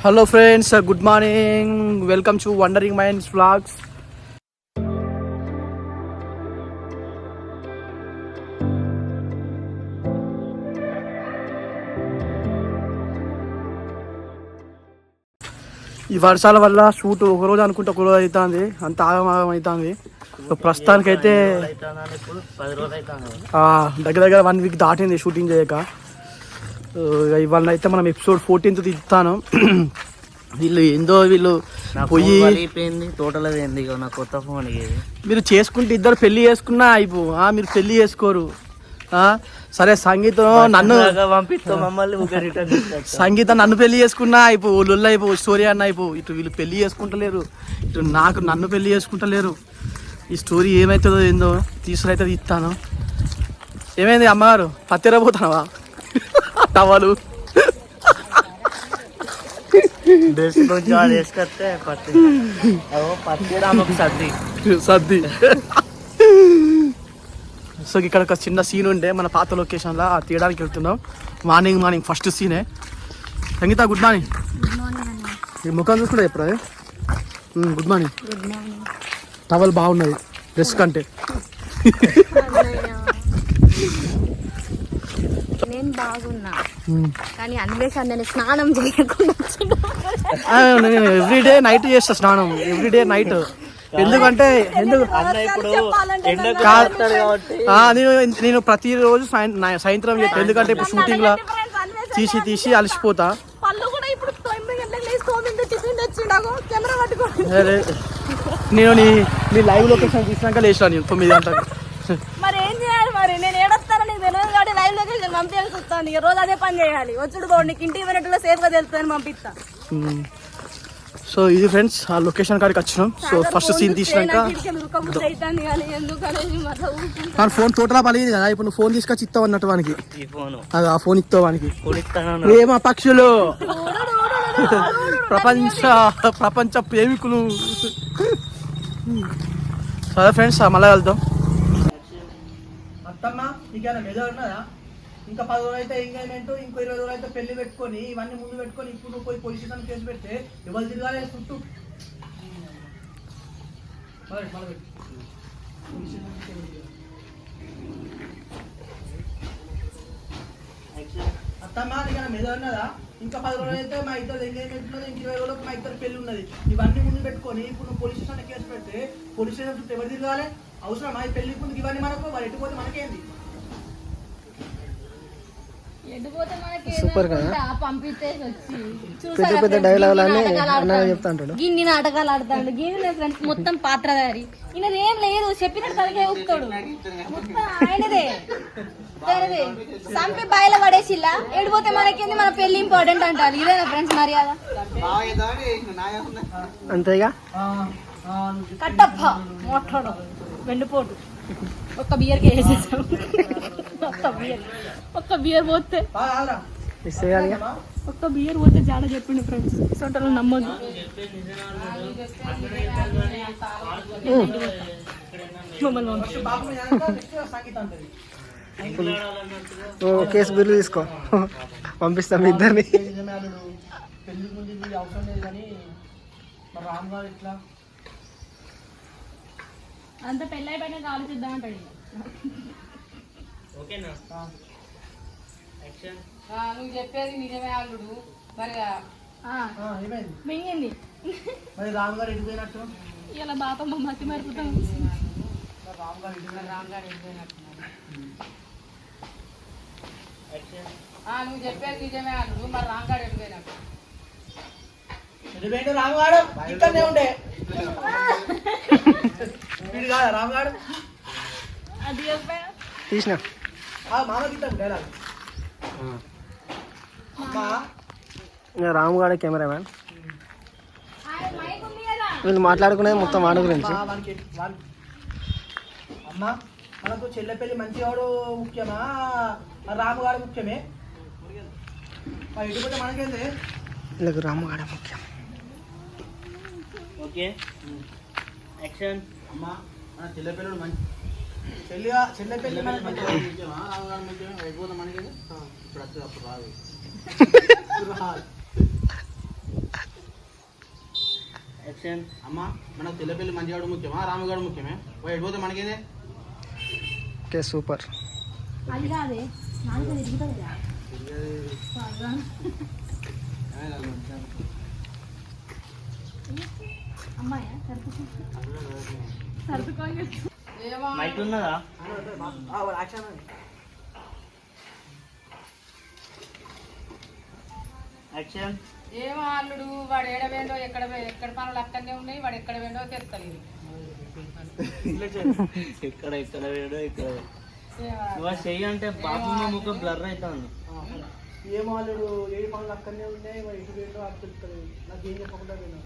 Hello friends good morning welcome to Wandering Minds Vlogs ఈ వర్షాల వల్ల షూట్ ఒక రోజు అనుకుంటే ఒక రోజు అవుతుంది అంత ఆగమాగం అవుతుంది ప్రస్తుతానికైతే దగ్గర దగ్గర వన్ వీక్ దాటింది షూటింగ్ చేయక. ఇవాళ అయితే మనం ఎపిసోడ్ ఫోర్టీన్త్ తీస్తాను వీళ్ళు ఏందో వీళ్ళు పోయి అది ఏంది నా కొత్త ఫోన్ మీరు చేసుకుంటే ఇద్దరు పెళ్ళి చేసుకున్నా అయిపో. మీరు పెళ్ళి చేసుకోరు. సరే సంగీతం నన్ను. సంగీతం నన్ను పెళ్ళి చేసుకున్నా అయిపో లొల్లు అయిపో స్టోరీ అన్న అయిపో. ఇటు వీళ్ళు పెళ్ళి చేసుకుంటలేరు. ఇటు నాకు నన్ను పెళ్ళి చేసుకుంటలేరు. ఈ స్టోరీ ఏమవుతుందో ఏందో తీసుకురైతే ఇస్తాను ఏమైంది అమ్మగారు? పత్తిరబోతున్నావా టవాలు సర్ది. సో ఇక్కడ ఒక చిన్న సీన్ ఉండే మన పాత లొకేషన్లో ఆ తీయడానికి వెళ్తున్నాం. మార్నింగ్ మార్నింగ్ ఫస్ట్ సీనే సంగీత గుడ్ మార్నింగ్ ఈ ముఖం చూసుకుంటే ఎప్పుడు గుడ్ మార్నింగ్ టవల్ బాగున్నది డ్రెస్ కంటే నేను బాగున్నా. ఉమ్. కానీ అన్వేషణ నేను స్నానం చేయకుండా నేను ఎవ్రీడే నైట్ చేస్తా స్నానం. Everyday night. ఎందుకంటే ఎందుకు నేను నేను ప్రతిరోజు సాయంత్రం చేస్తా. ఎందుకంటే ఇప్పుడు షూటింగ్లో తీసి తీసి అలసిపోతా. నేను నీ నీ లైవ్ లొకేషన్ తీసినాక లేచిన నేను తొమ్మిది గంటలకు. మరి ఏం చేయాలి మరి? నేను ఏడొస్తానో నీకు తెలియదు కాబట్టి లైవ్ లొకేషన్ పంపించాల్సి వస్తాను ఇక రోజు అదే పని చేయాలి. వచ్చుడు బాగుండు నీకు ఇంటికి సేఫ్గా తెలుస్తుందని పంపిస్తా. సో ఇది ఫ్రెండ్స్ ఆ లొకేషన్ కాడికి వచ్చినాం. సో ఫస్ట్ సీన్ తీసినాక. మన ఫోన్ టోటల్ పలిగింది కదా ఇప్పుడు నువ్వు ఫోన్ తీసుకొచ్చి ఇస్తావు అన్నట్టు వానికి. ఈ అది ఆ ఫోన్ ఇస్తావు వానికి. ప్రేమ పక్షులు. ప్రపంచ ప్రపంచ ప్రేమికులు. సరే ఫ్రెండ్స్ మళ్ళీ వెళ్దాం. అత్తమ్మ నీకేమైనా మెదడు ఉన్నదా? ఇంకా పది రోజులు అయితే ఎంగేజ్మెంట్ ఇంకో ఇరవై రోజులు అయితే పెళ్ళి పెట్టుకొని ఇవన్నీ ముందు పెట్టుకొని ఇప్పుడు నువ్వు పోయి పోలీస్ స్టేషన్ కేసు పెడితే ఎవరు తిరగాలి చుట్టూ? మొదలు పెట్టు, అత్తమ్మ మెదడు ఉన్నదా? ఇంకా పది రోజులు అయితే మా ఇద్దరు ఎంగేజ్మెంట్ ఉన్నది ఇంక ఇరవై రోజులకు మా ఇద్దరు పెళ్ళి ఉన్నది. ఇవన్నీ ముందు పెట్టుకొని ఇప్పుడు నువ్వు పోలీస్ స్టేషన్ కేసు పెడితే పోలీస్ స్టేషన్ చుట్టూ ఎవరు తిరగాలి? అవసరం మా పెళ్ళి ముందు ఇవన్నీ మనకు? వాళ్ళు ఎట్టుకోతే మనకేంది? సూపర్ కదా? పెద్ద పెద్ద డైలాగులన్నీ అన్న చెప్తా అంటాడు గిన్ని నాటకాలు ఆడతాడు. గిన్ని ఫ్రెండ్స్ మొత్తం పాత్రధారి ఈయన ఏం లేదు చెప్పినట్టు తలకే ఊపుతాడు. మొత్తం ఆయనదే. సంపి బయలు పడేసిల్లా ఎడిపోతే మనకేంది? మన పెళ్ళి ఇంపార్టెంట్ అంటారు. ఇదేనా ఫ్రెండ్స్ మర్యాద? అంతేగా? కట్టప్ప మొట్టడు వెండిపోటు ఒక్క బియర్కి వేసేసాం. ఒక్క బియర్ ఒక్క బియర్ పోతే ఒక్క బియర్ పోతే జాడ చెప్పిండు ఫ్రెండ్స్ సొంటలో నమ్మదు. కేసు బిల్లు తీసుకో. పంపిస్తాం ఇద్దరిని. పెళ్ళి ముందు ఇది అవసరం లేదు కానీ మరి రామ్ గారు ఇట్లా అంత పెళ్ళి అయిపోయినాక ఆలోచిద్దామంటాడు ఓకేనా? యాక్షన్ నువ్వు చెప్పేది నిజమే అల్లుడు. మరి ఆ, ఏమైంది? మింగింది. మరి రామ్ గారు ఎటు పోయినట్టు? ఇలా బాపమ్మ మతి మరుపుతాం మరి రామ్ గారు ఆ, నువ్వు చెప్పేది నిజమే అల్లుడు. మరి రామ్గాడు వెళ్ళిపోయినట్టు ఎటు పోయిండు రామ్ గారు ఇక్కడనే ఉండే. వీడు కాదా రామ్ గారు అది చెప్పా. తీసిన. మామ గీతం డైలాగ్. అమ్మా. రామ్ గారు కెమెరామ్యాన్. మైక్ ఉంది కదా. వీళ్ళు మాట్లాడుకునేది మొత్తం వాడి గురించి. అమ్మా, మనకు చెల్లెపల్లి మంచివాడు ముఖ్యమా? మరి రాము గారు ముఖ్యమే ఇటుపోతే మనకేంది? వీళ్ళకి రామగాడ ముఖ్యం. ఓకే. యాక్షన్. అమ్మా మన చెల్లెపిల్లడు మంచి చెల్లి చెల్లెపల్లి మనకి మంచి ముఖ్యమా రామగారు ముఖ్యమా అయిపోతే మనకి. ఇప్పుడు వస్తుంది అప్పుడు రాదు. రాదు. యాక్షన్. అమ్మ మనకు తెల్లపల్లి మంచిగాడు ముఖ్యమా? రాముగాడు ముఖ్యమే? పోయి ఎడిపోతే మనకేదే ఓకే సూపర్. అది కాదే నాలుగు తిరుగుతుంది ఏమో మైక్ ఉన్నదా? యాక్షన్. ఏమో అల్లుడు వాడు ఏడ వేండో ఎక్కడ ఎక్కడ పనులు అక్కడనే ఉన్నాయి వాడు ఎక్కడ వేండో తెలుస్తలేదు. ఇక్కడ ఇక్కడ వేడు ఇక్కడ ఏమో ఇవాళ చెయ్యి అంటే బాబు ముఖం బ్లర్ అవుతుంది ఏం వాళ్ళు ఏ పనులు అక్కడనే ఉన్నాయి మరి ఇటు ఏంటో అది తెలుస్తుంది నాకు ఏం చెప్పకుండా నేను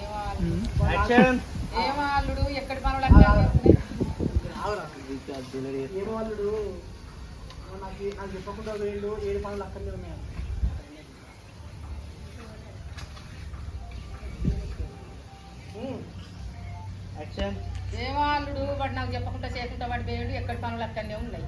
ఏమో అల్లుడు. యాక్షన్ ఏమో అల్లుడు ఎక్కడ పనులు నాకు నాకు చెప్పకుండా వేళ్ళు ఏడు పనులు అక్కడనే ఉన్నాయి. అల్లుడు వాడు నాకు చెప్పకుండా చేయకుండా వాడు వేయండు ఎక్కడ పనులు అక్కడనే ఉన్నాయి.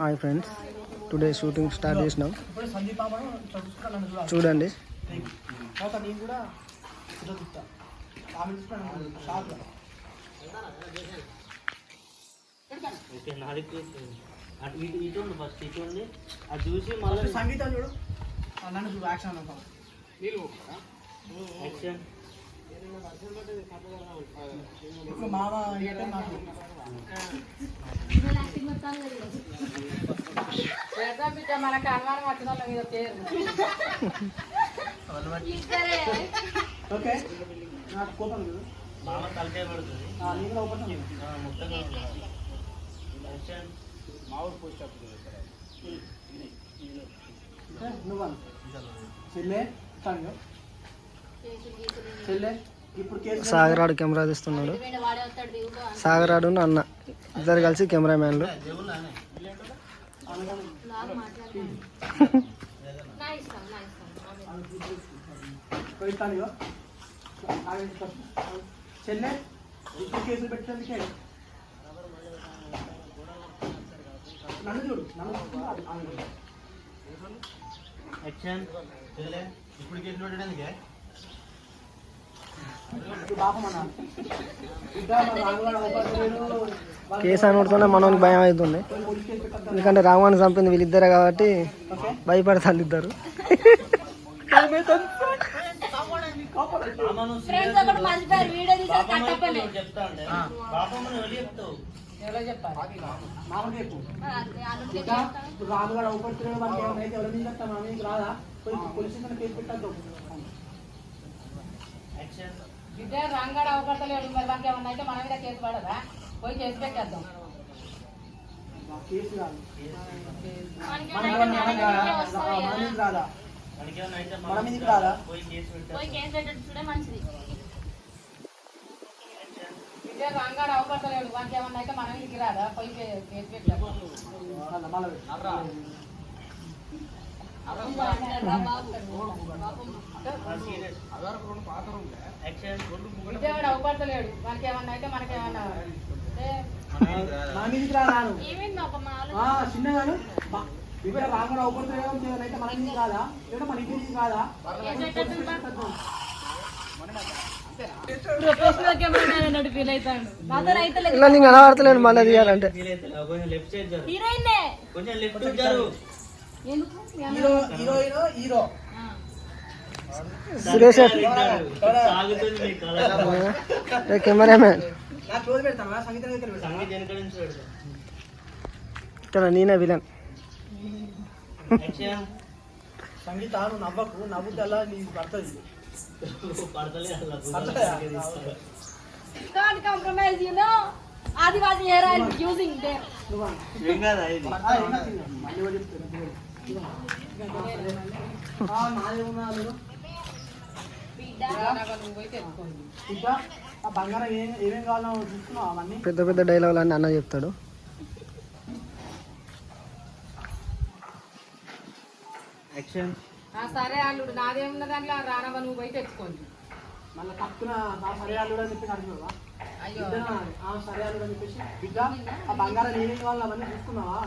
Hi friends today shooting start చేసినాం. చూడండి. ఓకే నాది అటు ఇటు ఇటు ఫస్ట్ ఇటు అది చూసి మళ్ళీ సంగీతం చూడు. నన్ను యాక్షన్ అనుకో యాక్షన్ ఇప్పుడు మామ అంటే నాకు మొత్తం మనకు అనుమానం వచ్చిన వాళ్ళ మీద పేరు. ఇద్దరే. ఓకే. నాకు కోపం లేదు. బాగా తలకాయ పడుతుంది. ఆ, నేను కూడా ఒకటి ఆ, మొత్తంగా యాక్షన్ నువ్వు అను. చెల్లె చెల్లె సాగరాడు కెమెరా తీస్తున్నాడు సాగరాడు అన్న ఇద్దరు కలిసి కెమెరామ్యాన్లు చెల్లె ఇప్పుడు కేసులు పెట్టడానికి నన్ను చూడు నన్ను చూడు. యాక్షన్ చెల్లె ఇప్పుడు కేసులు పెట్టడానికే కేసు మనోనికి భయం అవుతుంది. కేసు ఎందుకంటే రామాన్ని చంపింది వీళ్ళిద్దరే కాబట్టి భయపడతారు ఇద్దరు. ఫ్రెండ్స్ ఒకటి మర్చిపోయారు వీడియో బాబమ్మ నువ్వు వెళ్ళి చెప్తావు? ఎవరో చెప్పాలి. మామూలు చెప్పు. ఇంకా మీద రాదా? పోలీస్ స్టేషన్ కేసు పెట్టద్దు. బిడ్డ రంగాడు అవకడతలేడు మరి మనకి ఏమన్నా అయితే మన మీద కేసు పడదా? పోయి కేసు పెట్టేద్దాం. కేసు కాదు మనకి మన కదా. పోయి కేసు మంచిది. రంగాడు ఏమన్నా అయితే మన రాదా? పోయి కేసు ఏమన్నా అయితే మనకేమన్నా చిన్నగాను? ఇక్కడ రాముడు అవపడుతున్నాడు అయితే మన మీద కాదా? లేదా మన ఇంటి కాదా. ఇలా నీకు కనబడతలేను మళ్ళీ తీయాలంటే. సురేష్ కెమెరామ్యాన్? ఇక్కడ నేనే విలన్. సంగీత నువ్వు నవ్వకు నవ్వుతల్లా నీ పడుతుంది. పడతలే అలా compromise, you know. Adivasi hair oil using అను. ఏం కాదా ఇది ఆ, ఏం కాదు, ఇంకా. మళ్ళీ ఎవరు చెప్తారు? ఇదిగో. ఆ, నాదే ఉన్నా అందులో. రాగా నువ్వు పోయి తెచ్చుకోండి ఇంకా ఆ బంగారం ఏం ఏమేం కావాలో చూసుకున్నావు అవన్నీ పెద్ద పెద్ద డైలాగులు అన్నీ అన్న చెప్తాడు యాక్షన్ ఆ, సరే అల్లుడు నాదేమున్న దాంట్లో రానవ్వ నువ్వు పోయి తెచ్చుకోండి. మళ్ళీ పక్కన నా సరే అల్లుడు అని చెప్పి అయ్యో. ఆ సరే అల్లుడు అని చెప్పేసి బిడ్డ ఆ బంగారం నేనే వాళ్ళు అవన్నీ చూసుకున్నావా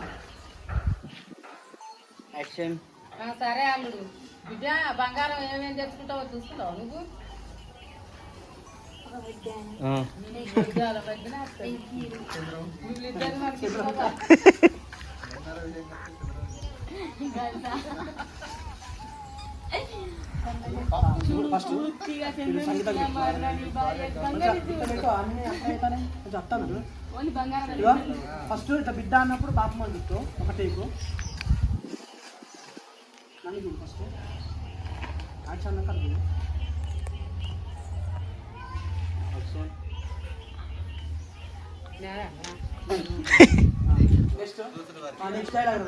యాక్షన్ ఆ, సరే అల్లుడు. బిడ్డ బంగారం ఏమేమి తెచ్చుకుంటావో చూసుకుంటావు నువ్వు. వీళ్ళిద్దరు మరి ఫస్ట్ కొంచెం ఫస్ట్ ఇట్లా బిడ్డ అన్నప్పుడు పాపం అని ఒక టైపు నన్ను చూడు ఫస్ట్ యాక్షన్ అన్నాక అది నెక్స్ట్ నెక్స్ట్ డైలాగ్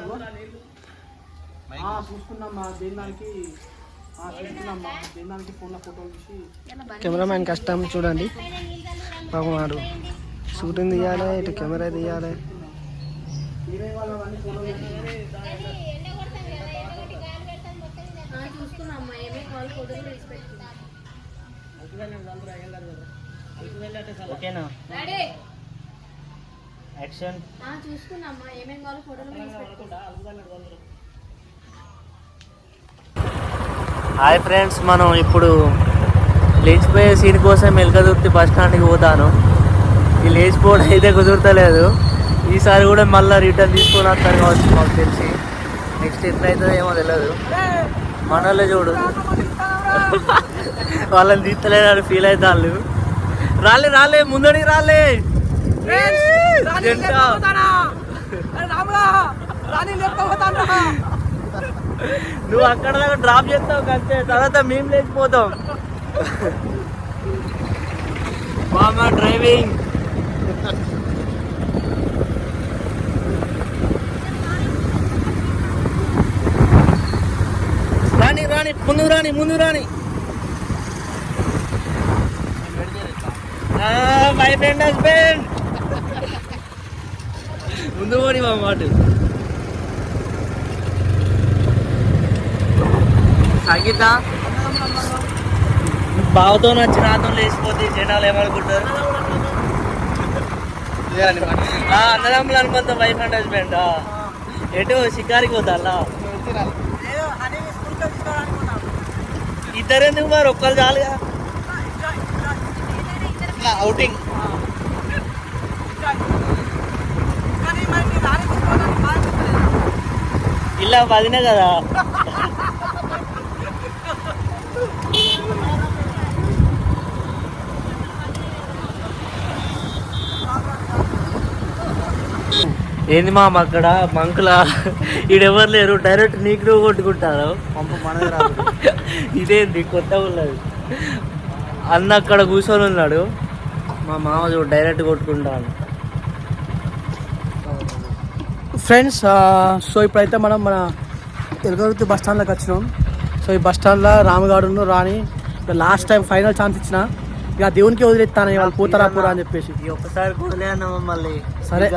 చూసుకున్నామ్మా దేని దానికి ఆ, చూసుకున్నామ్మా దేని దానికి ఫోన్లో ఫోటోలు తీసి. కెమెరామ్యాన్ కష్టం చూడండి. పాపం వాడు షూటింగ్ తీయాలి ఇటు కెమెరా తీయాలి. ఓకేనా? రెడీ? యాక్షన్. చూసుకున్నామ్మా ఏమేమి వాళ్ళు ఫోటోలు తీసి పెట్టుకున్నాం హాయ్ ఫ్రెండ్స్ మనం ఇప్పుడు లేచిపోయే సీన్ కోసం మెలకదుర్తి బస్ స్టాండ్కి పోతాను. ఈ లేచిపోవడం అయితే కుదురుతలేదు. ఈసారి కూడా మళ్ళీ రిటర్న్ తీసుకొని వస్తారు కావచ్చు మాకు తెలిసి. నెక్స్ట్ ఎట్లయితుందో ఏమో తెలియదు మనోళ్ళే చూడు. వాళ్ళని తీస్తలేదని ఫీల్ అవుతా వాళ్ళు రాలే రాలే ముందడికి రాలే. జంట. నువ్వు అక్కడ దాకా డ్రాప్ చేస్తావు అంతే తర్వాత మేము లేచిపోతాం. బామా డ్రైవింగ్ రాని రాని ముందు రాని ముందు రాని మై ఫ్రెండ్ హస్బెండ్ ముందు పోని మా మాట సంగీత బావతో నచ్చి నాతో లేచిపోతే జనాలు ఏమనుకుంటారు? అన్నదమ్ములు అనుకుంటాం వైఫ్ అండ్ హస్బెండ్ ఎటు షికారికి పోతారా? ఇద్దరు ఎందుకు మరి? ఒక్కరు చాలుగా అవుటింగ్ ఇలా పదినే కదా. ఏంది మా అక్కడ మంకుల ఈడెవరు లేరు? డైరెక్ట్ నీకు నువ్వు కొట్టుకుంటారు. ఇదేంది కొత్త ఉన్నది అన్న అక్కడ కూర్చొని ఉన్నాడు. మా మామ చూడు డైరెక్ట్ కొట్టుకుంటాను. ఫ్రెండ్స్ సో ఇప్పుడైతే మనం మన ఎలుగరుతి బస్ స్టాండ్లోకి వచ్చినాం. సో ఈ బస్ స్టాండ్లో రామగాడును రాణి. లాస్ట్ టైం ఫైనల్ ఛాన్స్ ఇచ్చిన. ఇక దేవునికి వదిలేస్తాను వాళ్ళు పోతారా పోరా అని చెప్పేసి. ఈ ఒక్కసారి అన్న మమ్మల్ని. సరే.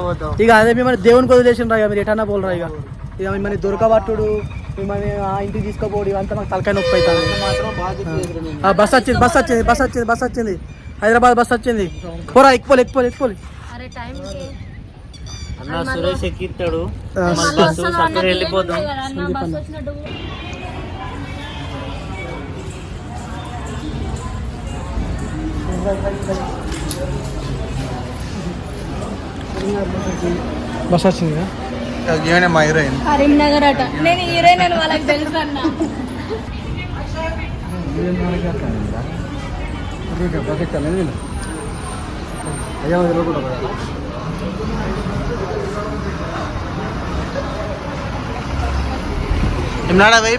పోతాం. ఇక అదే మిమ్మల్ని దేవునికి వదిలేసిండ్రా ఇక మీరు ఎటన్నా పోలరా ఇక. ఇక మిమ్మల్ని దొరకబట్టుడు మిమ్మల్ని ఆ ఇంటికి తీసుకోపోడు ఇవంతా మాకు తలకాయ నొప్పి అవుతుంది. బస్ వచ్చింది బస్ వచ్చింది బస్ వచ్చింది బస్ వచ్చింది. హైదరాబాద్ బస్ వచ్చింది. పోరా ఎక్కిపోలే అరే టైంకి అన్న సురేష్ ఎక్కిస్తాడు. వెళ్ళిపోతాం. బస్ వచ్చింది ఏమైనా మా హీరోయిన్. కరీంనగర్ అట. నేను హీరోయిన్ అని వాళ్ళకి తెలుసు అన్న.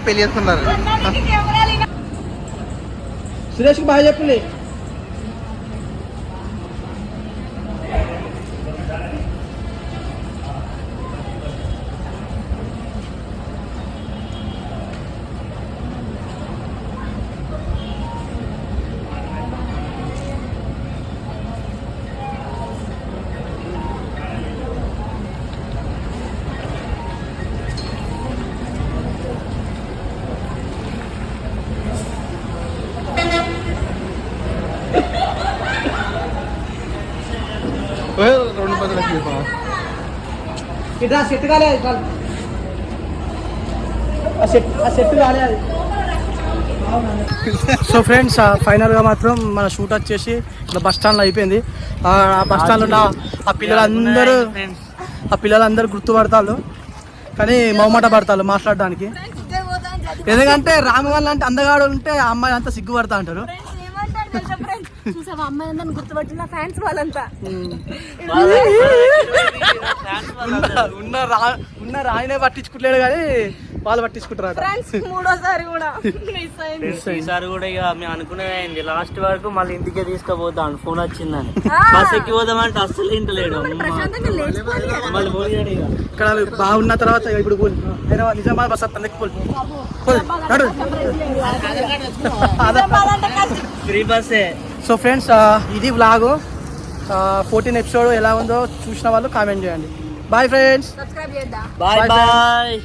పెళ్ళి చేసుకున్నారు. సురేష్కి బాగా చెప్పలే ఇట్లా సెట్ కాలే చాలు. ఆ సెట్ ఆ సెట్ కాలే అది. సో ఫ్రెండ్స్ ఫైనల్గా మాత్రం మన షూట్ వచ్చేసి ఇట్లా బస్ స్టాండ్లో అయిపోయింది. ఆ బస్ స్టాండ్లో ఉన్న ఆ పిల్లలందరూ ఆ పిల్లలందరూ గుర్తుపడతారు కానీ మొహమాట పడతారు మాట్లాడడానికి. ఎందుకంటే రామగల్ అంటే అందగాడు ఉంటే ఆ అమ్మాయి అంతా సిగ్గుపడతా అంటారు. చూసావా అమ్మాయి అందరిని గుర్తుపట్టిన ఫ్యాన్స్ వాళ్ళంతా ఉన్న ఉన్న రా ఉన్న రాయినే పట్టించుకుంటలేడు కానీ వాళ్ళు పట్టించుకుంటారు ఫ్రెండ్స్ మూడోసారి కూడా మిస్ అయింది ఈసారి కూడా ఇక మేము అనుకునేది అయింది లాస్ట్ వరకు మళ్ళీ ఇంటికే తీసుకుపోతాను ఫోన్ వచ్చిందని బస్ ఎక్కి పోదామంటే అస్సలు ఇంటలేడు. మళ్ళీ పోయాడు ఇక ఇక్కడ బాగున్న తర్వాత ఇప్పుడు పోలి హైదరాబాద్ నిజామాబాద్ బస్ పోలి నడు. అదే. ఫ్రీ బస్సే సో ఫ్రెండ్స్ ఇది వ్లాగు ఫోర్టీన్ ఎపిసోడ్ ఎలా ఉందో చూసిన వాళ్ళు కామెంట్ చేయండి. బాయ్ ఫ్రెండ్స్ సబ్స్క్రైబ్ చేద్దాం. Bye bye